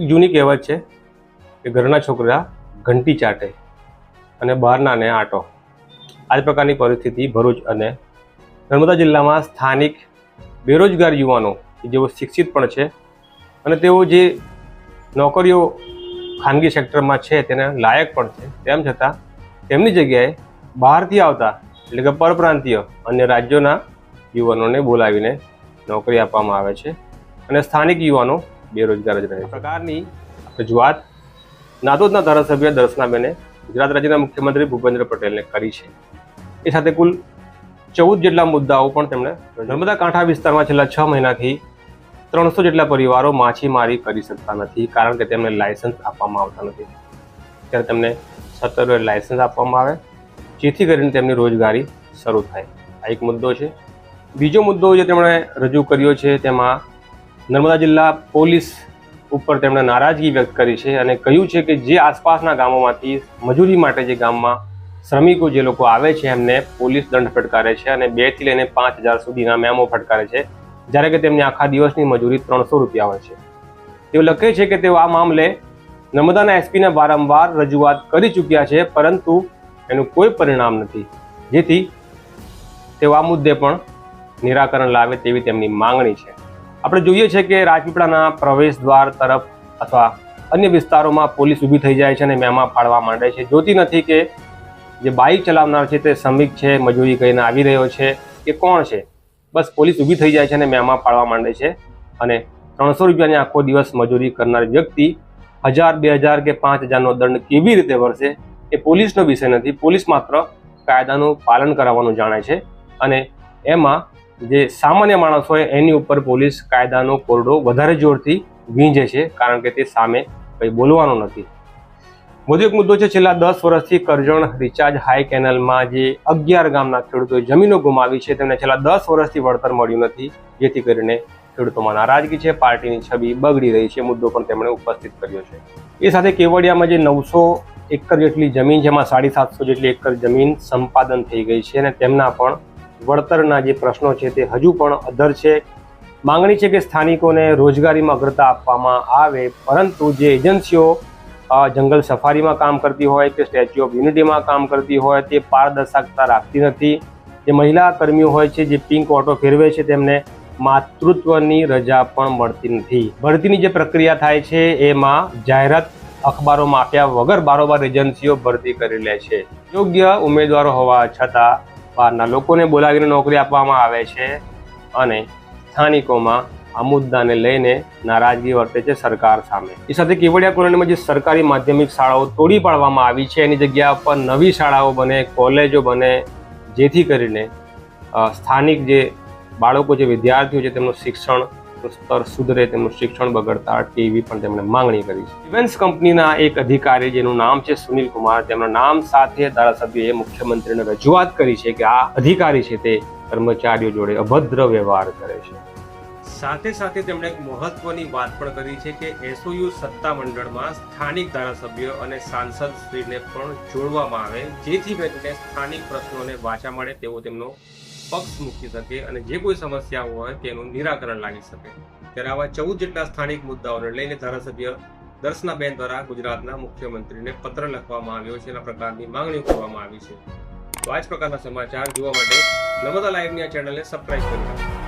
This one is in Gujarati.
જૂની કહેવત છે કે ઘરના છોકરા ઘંટી ચાટે અને બહારના ને આટો. આ જ પ્રકારની પરિસ્થિતિ ભરૂચ અને નર્મદા જિલ્લામાં સ્થાનિક બેરોજગાર યુવાનો કે જેઓ શિક્ષિત પણ છે અને તેઓ જે નોકરીઓ ખાનગી સેક્ટરમાં છે તેને લાયક પણ છે, તેમ છતાં તેમની જગ્યાએ બહારથી આવતા એટલે કે પરપ્રાંતીય અન્ય રાજ્યોના યુવાનોને બોલાવીને નોકરી આપવામાં આવે છે અને સ્થાનિક યુવાનો બેરોજગાર જ રહે પ્રકારની રજૂઆત નાદોદના ધારાસભ્ય દર્શનાબેને ગુજરાત રાજ્યના મુખ્યમંત્રી ભૂપેન્દ્ર પટેલને કરી છે. એ સાથે કુલ ચૌદ જેટલા મુદ્દાઓ પણ તેમણે નર્મદા કાંઠા વિસ્તારમાં છેલ્લા છ મહિનાથી ત્રણસો જેટલા પરિવારો માછીમારી કરી શકતા નથી કારણ કે તેમને લાયસન્સ આપવામાં આવતા નથી. ત્યારે તેમને સત્તર લાયસન્સ આપવામાં આવે, જેથી કરીને તેમની રોજગારી શરૂ થાય. આ એક મુદ્દો છે. બીજો મુદ્દો જે તેમણે રજૂ કર્યો છે તેમાં નર્મદા જિલ્લા પોલીસ ઉપર તેમણે નારાજગી વ્યક્ત કરી છે અને કહ્યું છે કે જે આસપાસના ગામોમાંથી મજૂરી માટે જે ગામમાં શ્રમિકો જે લોકો આવે છે, એમને પોલીસ દંડ ફટકારે છે અને બેથી લઈને પાંચ હજાર સુધીના મેમો ફટકારે છે. જ્યારે કે તેમની આખા દિવસની મજૂરી ત્રણસો રૂપિયા હોય છે. તેઓ લખે છે કે તેઓ આ મામલે નર્મદાના એસપીને વારંવાર રજૂઆત કરી ચૂક્યા છે, પરંતુ એનું કોઈ પરિણામ નથી. જેથી તેઓ આ મુદ્દે પણ નિરાકરણ લાવે તેવી તેમની માંગણી છે. આપણે જોઈએ છે કે રાજપીપળાના પ્રવેશ દ્વાર તરફ અથવા અન્ય વિસ્તારોમાં પોલીસ ઊભી થઈ જાય છે અને મેમા ફાળવા માંડે છે. જોતી નથી કે જે બાઇક ચલાવનાર છે તે શ્રમિક છે, મજૂરી કરીને આવી રહ્યો છે કે કોણ છે. બસ પોલીસ ઊભી થઈ જાય છે અને મેમા ફાળવા માંડે છે અને ત્રણસો રૂપિયાની આખો દિવસ મજૂરી કરનાર વ્યક્તિ હજાર, બે હજાર કે પાંચ હજારનો દંડ કેવી રીતે ભરશે એ પોલીસનો વિષય નથી. પોલીસ માત્ર કાયદાનું પાલન કરાવવાનું જાણે છે અને એમાં જે સામાન્ય માણસ હોય, એની ઉપર પોલીસ કાયદાનો કોરડો વધારે જોરથી વીંજે છે, કારણ કે તે સામે કંઈ બોલવાનું નથી. વધુ એક મુદ્દો છે, છેલ્લા દસ વર્ષથી કરજણ રિચાર્જ હાઈ કેનલમાં જે અગિયાર ગામના ખેડૂતોએ જમીનો ગુમાવી છે, તેમને છેલ્લા દસ વર્ષથી વળતર મળ્યું નથી, જેથી કરીને ખેડૂતોમાં નારાજગી છે, પાર્ટીની છબી બગડી રહી છે, મુદ્દો પણ તેમણે ઉપસ્થિત કર્યો છે. એ સાથે કેવડિયામાં જે નવસો એકર જેટલી જમીન એમાં સાડી સાતસો જેટલી એકર જમીન સંપાદન થઈ ગઈ છે, અને તેમના પણ વળતરના જે પ્રશ્નો છે તે હજુ પણ અધર છે. માંગણી છે કે સ્થાનિકોને રોજગારીમાં અગ્રતા આપવામાં આવે, પરંતુ જે એજન્સીઓ જંગલ સફારીમાં કામ કરતી હોય કે સ્ટેચ્યુ ઓફ યુનિટીમાં કામ કરતી હોય તે પારદર્શકતા રાખતી નથી. જે મહિલા કર્મીઓ હોય છે, જે પિંક ઓટો ફેરવે છે, તેમને માતૃત્વની રજા પણ મળતી નથી. ભરતીની જે પ્રક્રિયા થાય છે, એમાં જાહેરાત અખબારોમાં આપ્યા વગર બારોબાર એજન્સીઓ ભરતી કરી લે છે. યોગ્ય ઉમેદવારો હોવા છતાં બહારના લોકોને બોલાવીને નોકરી આપવામાં આવે છે અને સ્થાનિકોમાં આ મુદ્દાને લઈને નારાજગી વર્તે છે સરકાર સામે. એ સાથે કેવડિયા કોલોનીમાં જે સરકારી માધ્યમિક શાળાઓ તોડી પાડવામાં આવી છે, એની જગ્યા પર નવી શાળાઓ બને, કોલેજો બને, જેથી કરીને સ્થાનિક જે બાળકો, જે વિદ્યાર્થીઓ છે તેમનું શિક્ષણ સ્તર સુધરે તેમનું શિક્ષણ બગડતા એવી પણ તેમણે માંગણી કરી છે. ઇવેન્સ કંપનીના એક અધિકારી જેનું નામ છે સુનિલ કુમાર, તેમના નામ સાથે ધારાસભ્યએ મુખ્યમંત્રીને રજૂઆત કરી છે કે આ અધિકારી છે તે કર્મચારીઓ જોડે અભદ્ર વ્યવહાર કરે છે. સાથે સાથે તેમણે એક મહત્વની વાત પણ કરી છે કે એસઓયુ સત્તા મંડળમાં સ્થાનિક ધારાસભ્ય અને સાંસદ શ્રીને પણ જોડવામાં આવે, જેથી કરીને સ્થાનિક પ્રશ્નોને વાચા મળે તેવો તેમનો પક્ષ મૂકી શકે અને જે કોઈ સમસ્યા હોય તેનું નિરાકરણ લાવી શકે. ત્યારે આવા ચૌદ જેટલા સ્થાનિક મુદ્દાઓને લઈને ધારાસભ્ય દર્શનાબેન દ્વારા ગુજરાતના મુખ્યમંત્રીને પત્ર લખવામાં આવ્યો છે. એના પ્રકારની માંગણી કરવામાં આવી છે. તો આ જ પ્રકારના સમાચાર જોવા માટે નર્મદા લાઈવની આ ચેનલને સબસ્ક્રાઈબ કરી